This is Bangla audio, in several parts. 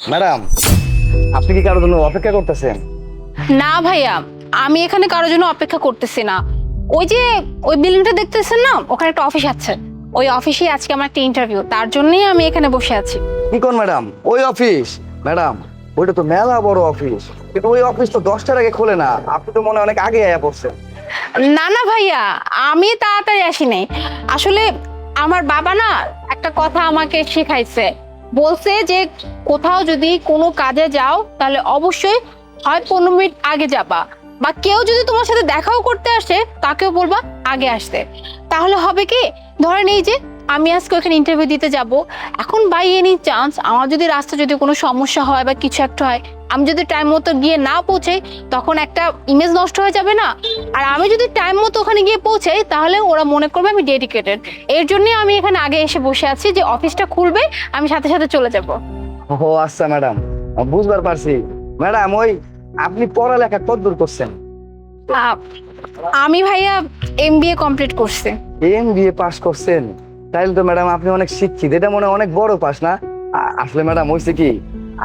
ম্যাডাম আপনি কি কারোর জন্য অপেক্ষা করতেছেন? না ভাইয়া আমি এখানে কারোর জন্য অপেক্ষা করতেছি না। ওই যে ওই বিল্ডিংটা দেখতেছেন না? ওখানে একটা অফিস আছে। ওই অফিসে আজকে আমার একটা ইন্টারভিউ তার জন্যই আমি এখানে বসে আছি। কি কোন ম্যাডাম? ওই অফিস ম্যাডাম ওইটা তো মেলা বড় অফিস কিন্তু ওই অফিস তো দশটার আগে খোলে না। আপনি তো মনে হয় অনেক আগে আয়া পড়ছেন। না না ভাইয়া আমি তাড়াতাড়ি আসি নাই। আসলে আমার বাবা না একটা কথা আমাকে শেখাইছে। বলছে যে কোথাও যদি কোনো কাজে যাও, তাহলে অবশ্যই হয় পনেরো মিনিট আগে যাবা। বা কেউ যদি তোমার সাথে দেখাও করতে আসে, তাকেও বলবা আগে আসতে। তাহলে হবে কি? ধরেন এই যে আমি আজকে ওখানে ইন্টারভিউ দিতে যাব। এখন বাই এনি চান্স আমার যদি রাস্তা যদি কোনো সমস্যা হয় বা কিছু একটা হয় আমি যদি টাইম মতো গিয়ে না পৌঁছাই তখন একটা ইমেজ নষ্ট হয়ে যাবে না? আর আমি যদি টাইম মতো ওখানে গিয়ে পৌঁছাই তাহলে ওরা মনে করবে আমি ডেডিকেটেড এর জন্য আমি এখানে আগে এসে বসে আছি যে অফিসটা খুলবে আমি সাথে সাথে চলে যাব। ও আচ্ছা ম্যাডাম বুঝবার পারছি। ম্যাডাম ওই আপনি পড়ালেখা কতদূর করছেন? আমি ভাইয়া এম বি এ কমপ্লিট করছি। এম বিএ পাস করছেন? তাইলে তো ম্যাডাম আপনি অনেক শিক্ষিত এটা মনে হয় অনেক বড় পাস না? আসলে ম্যাডাম হয়েছে কি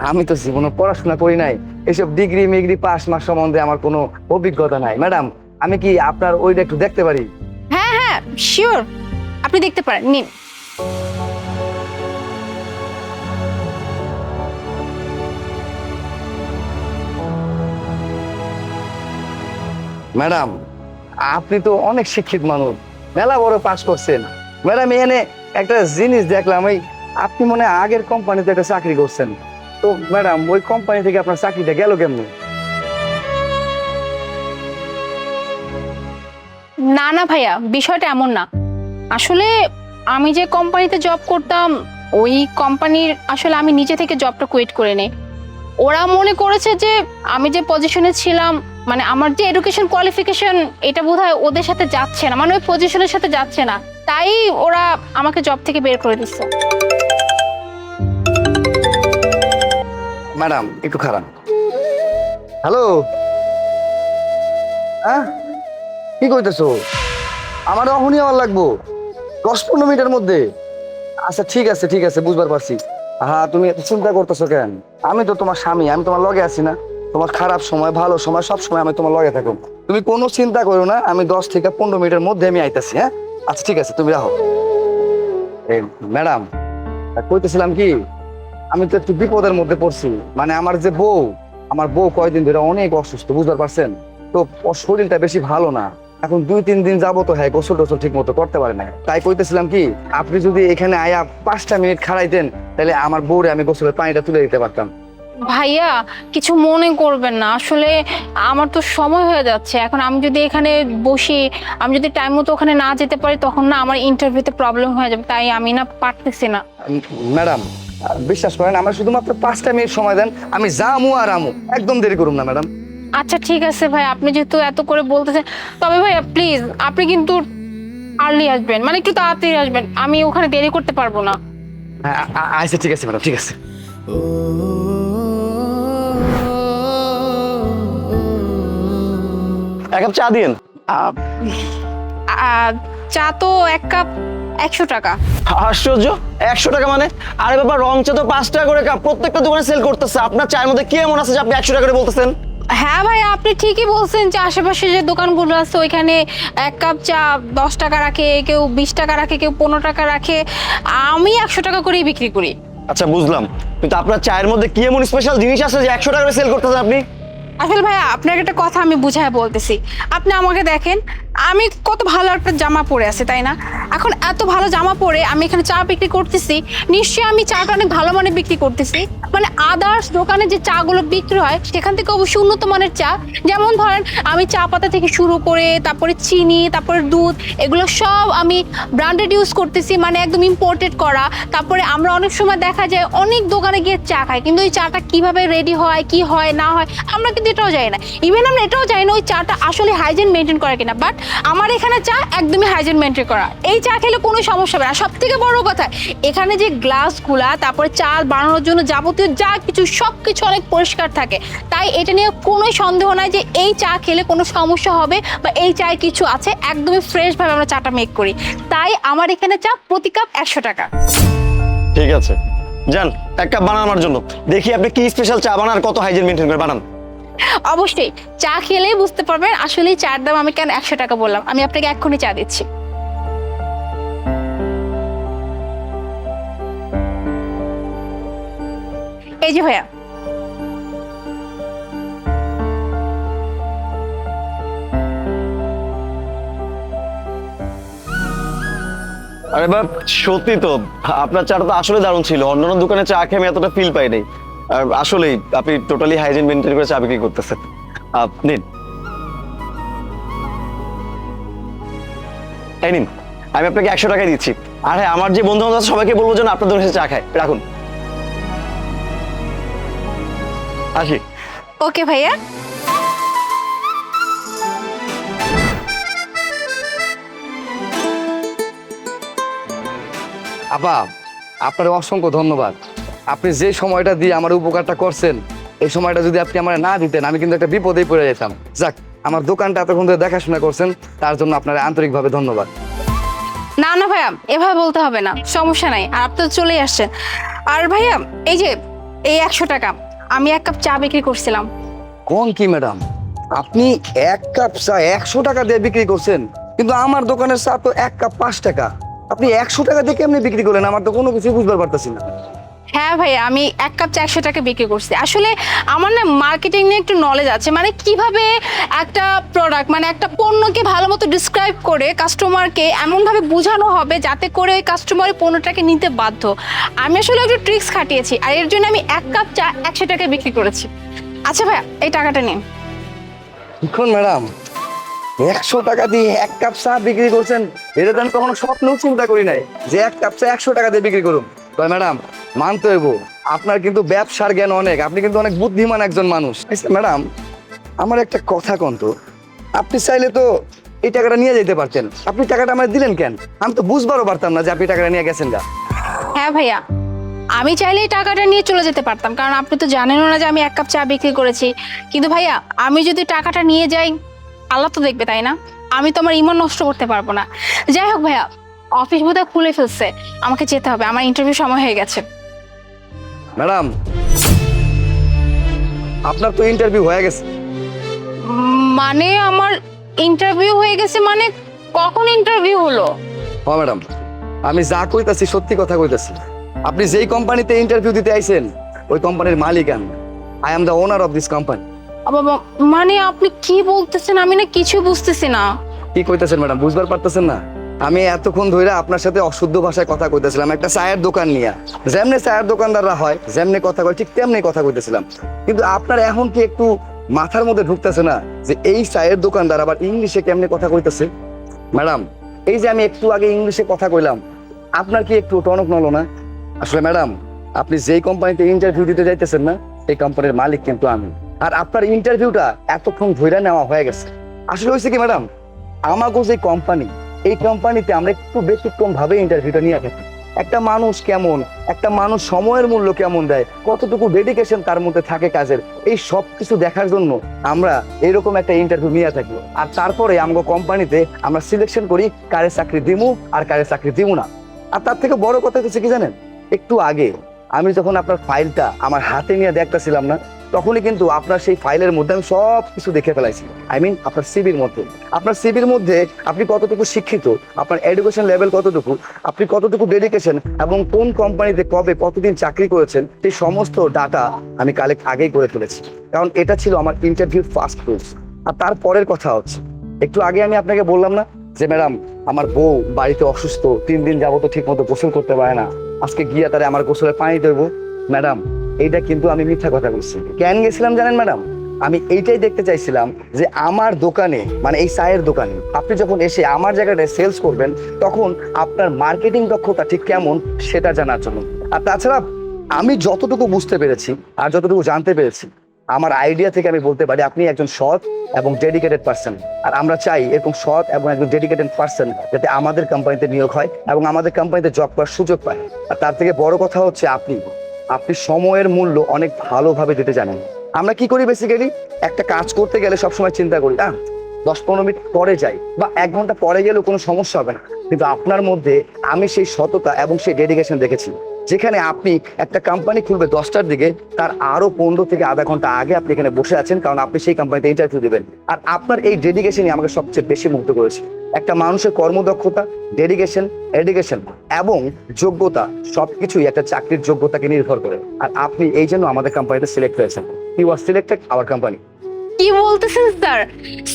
আমি তো জীবনে পড়াশোনা করি নাই এসব ডিগ্রি মিগ্রি পাস মাস সম্বন্ধে আমার কোনো অভিজ্ঞতা নাই। ম্যাডাম আমি কি আপনার ওইটা একটু দেখতে পারি? হ্যাঁ হ্যাঁ শিওর আপনি দেখতে পারেন নিন। ম্যাডাম আপনি তো অনেক শিক্ষিত মানুষ মেলা বড় পাস করছেন। ম্যাডাম, এখানে একটা জিনিস দেখলাম, ওই আপনি মনে আগের কোম্পানিতে একটা চাকরি করছেন। তো ম্যাডাম, ওই কোম্পানি থেকে আপনার চাকরিটা গেল কেমন? না না ভাইয়া, বিষয়টা এমন না। আসলে আমি যে কোম্পানিতে জব করতাম, ওই কোম্পানির আসলে আমি নিজে থেকে জবটা কুইট করে নেই। ওরা মনে করেছে যে আমি যে পজিশনে ছিলাম মানে আমার যে এডুকেশন কোয়ালিফিকেশন এটা বোধহয় ওদের সাথে যাচ্ছে না মানে ওই পজিশনের সাথে যাচ্ছে না। তাই ওরা আমাকে জব থেকে বের করে দিচ্ছে ম্যাডাম একটু খারাপ। হ্যালো? হ্যাঁ? কি কইতেছো? আমার অহনই আমার লাগবো। দশ পনেরো মিনিটের মধ্যে। আচ্ছা ঠিক আছে ঠিক আছে বুঝবার পারছি। হ্যাঁ তুমি এত চিন্তা করতেছো কেন? আমি তো তোমার স্বামী আমি তোমার লগে আছি না। তোমার খারাপ সময় ভালো সময় সব সময় আমি তোমার লগে থাকো তুমি কোনো চিন্তা করো না আমি দশ থেকে পনেরো মিনিটের মধ্যে আমি আইতাছি হ্যাঁ? আচ্ছা ঠিক আছে, তুমি রাখো। ম্যাডাম কইতেছিলাম কি, আমি তো একটু বিপদের মধ্যে পড়ছি। মানে আমার যে বউ, আমার বউ কয়দিন ধরে অনেক অসুস্থ, বুঝতে পারছেন? তো শরীরটা বেশি ভালো না। এখন দুই, তিন দিন যাব তো হ্যাঁ গোসল টোসল ঠিক মতো করতে পারে না তাই কইতেছিলাম কি, আপনি যদি এখানে আয়া পাঁচটা মিনিট খাড়াইতেন, তাহলে আমার বউরে আমি গোসলের পানিটা তুলে দিতে পারতাম। ভাইয়া কিছু মনে করবেন না। আসলে আমার তো সময় হয়ে যাচ্ছে। এখন আমি যদি এখানে বসি আমি যদি টাইম মতো ওখানে না যেতে পারি তখন না আমার ইন্টারভিউতে প্রবলেম হয়ে যাবে। তাই আমি না পারতেছি না। ম্যাডাম বিশ্বাস করেন আমার শুধুমাত্র পাঁচটা মিনিট সময় দেন আমি যামু আর আমু। একদম দেরি করুম না ম্যাডাম। আচ্ছা ঠিক আছে ভাই আপনি যেহেতু এত করে বলতেছেন তবে ভাইয়া প্লিজ আপনি কিন্তু আর্লি আসবেন মানে একটু তাড়াতাড়ি আসবেন। আমি ওখানে দেরি করতে পারব না। হ্যাঁ আচ্ছা ঠিক আছে ম্যাডাম ঠিক আছে। এক কাপ চা দিন চা তো এক কাপ একশো টাকা। আশ্চর্য একশো টাকা মানে? আরে বাবা রং চা তো পাঁচ টাকা করে কাপ প্রত্যেকটা দোকানে সেল করতেছে। আপনার চায়ের মধ্যে কি এমন আছে যে আপনি একশো টাকা করে বলতেছেন? হ্যাঁ ভাই আপনি ঠিকই বলছেন যে আশেপাশে যে দোকানগুলো আছে ওইখানে এক কাপ চা দশ টাকা রাখে কেউ বিশ টাকা রাখে কেউ পনেরো টাকা রাখে। আমি একশো টাকা করেই বিক্রি করি। আচ্ছা বুঝলাম। কিন্তু আপনার চায়ের মধ্যে কি এমন স্পেশাল জিনিস আছে যে একশো টাকা সেল করতেছেন আপনি? আসলে ভাই আপনাকে একটা কথা আমি বুঝায় বলতেছি। আপনি আমাকে দেখেন, আমি কত ভালো একটা জামা পরে আছে, তাই না? এখন এত ভালো জামা পরে আমি এখানে চা বিক্রি করতেছি, নিশ্চয়ই আমি চাটা অনেক ভালো মানের বিক্রি করতেছি। মানে আদার্স দোকানে যে চাগুলো বিক্রি হয়, সেখান থেকে অবশ্যই উন্নত মানের চা। যেমন ধরেন, আমি চা পাতা থেকে শুরু করে তারপরে চিনি, তারপরে দুধ, এগুলো সব আমি ব্র্যান্ডেড ইউজ করতেছি মানে একদম ইম্পোর্টেড করা। তারপরে আমরা অনেক সময় দেখা যায়, অনেক দোকানে গিয়ে চা খাই, কিন্তু ওই চাটা কীভাবে রেডি হয়, কি হয়, না হয়, আমরা কিন্তু এটাও জানি না। ইভেন আমরা এটাও জানি না, ওই চাটা আসলে হাইজিন মেনটেন করে কিনা বাট আমার এখানে চা একদমই হাইজিন মেনটেন করা। এই চা খেলে কোনো সমস্যা হবে না। সব থেকে বড় কথা এখানে যে গ্লাসগুলা তারপরে চা বানানোর জন্য যাবতীয় যা কিছু সব কিছু অনেক পরিষ্কার থাকে। তাই এটা নিয়ে কোনো সন্দেহ নাই যে এই চা খেলে কোনো সমস্যা হবে বা এই চায়ে কিছু আছে। একদমই ফ্রেশভাবে আমরা চাটা মেক করি। তাই আমার এখানে চা প্রতি কাপ একশো টাকা। ঠিক আছে। যান এক কাপ বানান আমার জন্য। দেখি আপনি কি স্পেশাল চা বানান কত হাইজিন মেনটেন করে বানান। অবশ্যই চা খেলেই বুঝতে পারবেন আসলে চার দাম আমি কেন একশো টাকা বললাম। আমি আপনাকে এক্ষুনি চা দিচ্ছি। এই যে আরে বাপ সত্যি তো। আপনার চাটা তো আসলে দারুণ ছিল। দোকানে চা খেয়ে আমি এতটা ফিল পাই নাই। আর আসলেই আপনি টোটালি হাইজিন মেনটেন করে চা বিক্রি করতেছেন। আহ, নিন। আমি আপনাকে একশো টাকায় দিচ্ছি। আর হ্যাঁ আমার যে বন্ধু বান্ধব সবাইকে বলব যেন আপনার দোকানে চা খায়। রাখুন। আসি। ওকে ভাইয়া। আপা আপনার অসংখ্য ধন্যবাদ। আপনি যে সময়টা দিয়ে আমার উপকারটা করছেন এই সময়টা যদি আপনি আমার না দিতেন আমি কিন্তু একটা বিপদেই পড়ে যেতাম। যাক আমার দোকানটা এতক্ষণ ধরে দেখাশোনা করছেন তার জন্য আপনার আন্তরিকভাবে ধন্যবাদ। না না ভাইয়া এভাবে বলতে হবে না সমস্যা নাই আর আপনি তো চলেই আসছেন। আর ভাইয়া এই যে এই একশো টাকা আমি এক কাপ চা বিক্রি করছিলাম। কোন কি, ম্যাডাম? আপনি এক কাপ চা একশো টাকা দিয়ে বিক্রি করছেন, কিন্তু আমার দোকানের চা তো এক কাপ পাঁচ টাকা। আপনি একশো টাকা দিয়ে কেমনি বিক্রি করলেন? আমার তো কোনো কিছু বুঝতে পারতেছি না। হ্যাঁ ভাইয়া আমি এক কাপ চা একশো টাকা বিক্রি করছি। আসলে আমার না মার্কেটিং নিয়ে একটু নলেজ আছে। মানে কীভাবে একটা প্রোডাক্ট মানে একটা পণ্যকে ভালো মতো ডিসক্রাইব করে কাস্টমারকে এমনভাবে বোঝানো হবে যাতে করে ওই কাস্টমার পণ্যটাকে নিতে বাধ্য? আমি আসলে একটু ট্রিক্স খাটিয়েছি আর এর জন্য আমি এক কাপ চা একশো টাকা বিক্রি করেছি। আচ্ছা ভাইয়া, এই টাকাটা নিন। এখন ম্যাডাম, একশো টাকা দিয়ে এক কাপ চা বিক্রি করছেন, এটা তো আমি কখনো স্বপ্নেও চিন্তা করি নাই যে এক কাপ চা একশো টাকা দিয়ে বিক্রি করুন। ম্যাডাম মানতে হইব। আপনার কিন্তু ব্যবসার জ্ঞান অনেক। আপনি কিন্তু অনেক বুদ্ধিমান একজন মানুষ। আচ্ছা, ম্যাডাম আমার একটা কথা কন্ত আপনি চাইলে তো এই টাকাটা নিয়ে যেতে পারতেন। আপনি টাকাটা আমার দিলেন কেন? আমি তো বুঝবারও পারতাম না যে আপনি টাকাটা নিয়ে গেছেন গা। হ্যাঁ ভাইয়া আমি চাইলে এই টাকাটা নিয়ে চলে যেতে পারতাম। কারণ আপনি তো জানেনও না যে আমি এক কাপ চা বিক্রি করেছি। কিন্তু ভাইয়া আমি যদি টাকাটা নিয়ে যাই আল্লাহ তো দেখবে তাই না? আমি তো আমার ইমন নষ্ট করতে পারব না। যাই হোক ভাইয়া অফিস বোধহয় খুলে ফেলছে। আমাকে যেতে হবে। আমার ইন্টারভিউ সময় হয়ে গেছে। ম্যাডাম আপনার তো ইন্টারভিউ হয়ে গেছে। মানে আমার ইন্টারভিউ হয়ে গেছে মানে কখন ইন্টারভিউ হলো? হ্যাঁ ম্যাডাম আমি যা কইতাছি সত্যি কথা কইতাছি। আপনি যেই কোম্পানিতে ইন্টারভিউ দিতে আইছেন ওই কোম্পানির মালিক আমি। I am the owner of this company বাবা মানে আপনি কি বলতেছেন আমি না কিছু বুঝতেছি না। কি কইতাছেন ম্যাডাম বুঝবার পারতেছেন না? আমি এতক্ষণ ধরে আপনার সাথে অশুদ্ধ ভাষায় কথা কইতেছিলাম, একটা চায়ের দোকান নিয়ে। যেমনি চায়ের দোকানদাররা হয়, যেমনি কথা কয়, ঠিক তেমনি কথা কইতেছিলাম। কিন্তু আপনার এখন কি একটু মাথার মধ্যে ঢুকতেছে না যে এই চায়ের দোকানদার আবার ইংলিশে কেমনে কথা কইতেছে? ম্যাডাম, এই যে আমি একটু আগে ইংলিশে কথা কইলাম, আপনার কি একটু টনক নলো না? আসলে ম্যাডাম, আপনি যেই কোম্পানিতে ইন্টারভিউ দিতে যাইতেছেন না, এই কোম্পানির মালিক কিন্তু আমি। আর আপনার ইন্টারভিউটা এতক্ষণ ধরে নেওয়া হয়ে গেছে। আসলে হয়েছে কি ম্যাডাম, আমাগো যে কোম্পানি এই কোম্পানিতে আমরা একটু ব্যতিক্রম ভাবে ইন্টারভিউটা নিয়ে থাকি একটা মানুষ কেমন? একটা মানুষ সময়ের মূল্য কেমন দেয়? কতটুকু ডেডিকেশন তার মধ্যে থাকে কাজের? এই সব কিছু দেখার জন্য আমরা এরকম একটা ইন্টারভিউ নিয়ে থাকি। আর তারপরে আমাগো কোম্পানিতে আমরা সিলেকশন করি, কারে চাকরি দিমু আর কারে চাকরি দিমু না। আর তার থেকে বড় কথা হচ্ছে কি জানেন? একটু আগে আমি যখন আপনার ফাইলটা আমার হাতে নিয়ে দেখতেছিলাম না, তখনই কিন্তু আপনার সেই ফাইলের মধ্যে আমি সব কিছু দেখে ফেলাইছি। আই মিন আপনার সিবির মধ্যে। আপনার সিবির মধ্যে আপনি কতটুকু শিক্ষিত, আপনার এডুকেশন লেভেল কতটুকু, আপনি কতটুকু ডেডিকেশন এবং কোন কোম্পানিতে কবে কতদিন চাকরি করেছেন, সেই সমস্ত ডাটা আমি কালেক্ট আগেই করে ফেলেছি। কারণ এটা ছিল আমার ইন্টারভিউ ফার্স্ট রুলস আর তারপরের কথা হচ্ছে, একটু আগে আমি আপনাকে বললাম না যে, ম্যাডাম, আমার বউ বাড়িতে অসুস্থ, তিন দিন যাব তো ঠিক মতো গোসল করতে পারে না। আজকে গিয়া তারে আমার গোসলের পানি দেবো ম্যাডাম, এইটা কিন্তু আমি মিথ্যা কথা বলছি। কেন গেছিলাম জানেন ম্যাডাম? আমি এইটাই দেখতে চাইছিলাম যে আমার দোকানে মানে এই চায়ের দোকানে, আপনি যখন এসে আমার জায়গাটায় সেলস করবেন, তখন আপনার মার্কেটিং দক্ষতা ঠিক কেমন সেটা জানার জন্য। আর তাছাড়া আমি যতটুকু বুঝতে পেরেছি আর যতটুকু জানতে পেরেছি আমার আইডিয়া থেকে আমি বলতে পারি আপনি একজন সৎ এবং ডেডিকেটেড পার্সন আর আমরা চাই এরকম সৎ এবং একজন ডেডিকেটেড পার্সন যাতে আমাদের কোম্পানিতে নিয়োগ হয় এবং আমাদের কোম্পানিতে জব করার সুযোগ পায়। আর তার থেকে বড় কথা হচ্ছে আপনি। আপনি সময়ের মূল্য অনেক ভালোভাবে দিতে জানেন। আমরা কি করি বেসিক্যালি একটা কাজ করতে গেলে সবসময় চিন্তা করি না দশ পনেরো মিনিট পরে যাই বা এক ঘণ্টা পরে গেলেও কোনো সমস্যা হবে না। কিন্তু আপনার মধ্যে আমি সেই সততা এবং সেই ডেডিকেশন দেখেছি। যেখানে আপনি একটা কোম্পানি খুলবে দশটার দিকে, তার আরও পনেরো থেকে আধা ঘণ্টা আগে আপনি এখানে বসে আছেন, কারণ আপনি সেই কোম্পানিতে ইন্টারভিউ দেবেন। আর আপনার এই ডেডিকেশনই আমাকে সবচেয়ে বেশি মুগ্ধ করেছে। একটা মানুষের কর্মদক্ষতা ডেডিকেশন এডুকেশন এবং যোগ্যতা, সবকিছুই একটা চাকরির যোগ্যতাকে নির্ভর করে। আর আপনি এই জন্য আমাদের কোম্পানিতে সিলেক্ট হয়েছেন। You are selected our company কি বলতেছেন স্যার?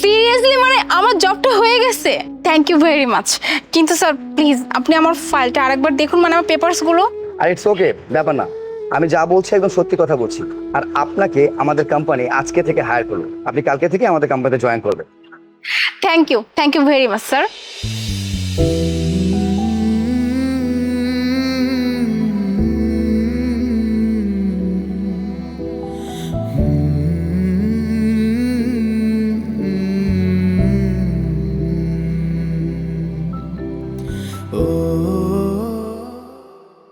সিরিয়াসলি মানে আমার জবটা হয়ে গেছে। থ্যাংক ইউ ভেরি মাচ কিন্তু স্যার প্লিজ আপনি আমার ফাইলটা আরেকবার দেখুন মানে আমার পেপারসগুলো আর ইটস ওকে ব্যাপার না। আমি যা বলছি একদম সত্যি কথা বলছি। আর আপনাকে আমাদের কোম্পানি আজকে থেকে হায়ার করল আপনি কালকে থেকে আমাদের কোম্পানিতে জয়েন করবেন। Thank you thank you very much sir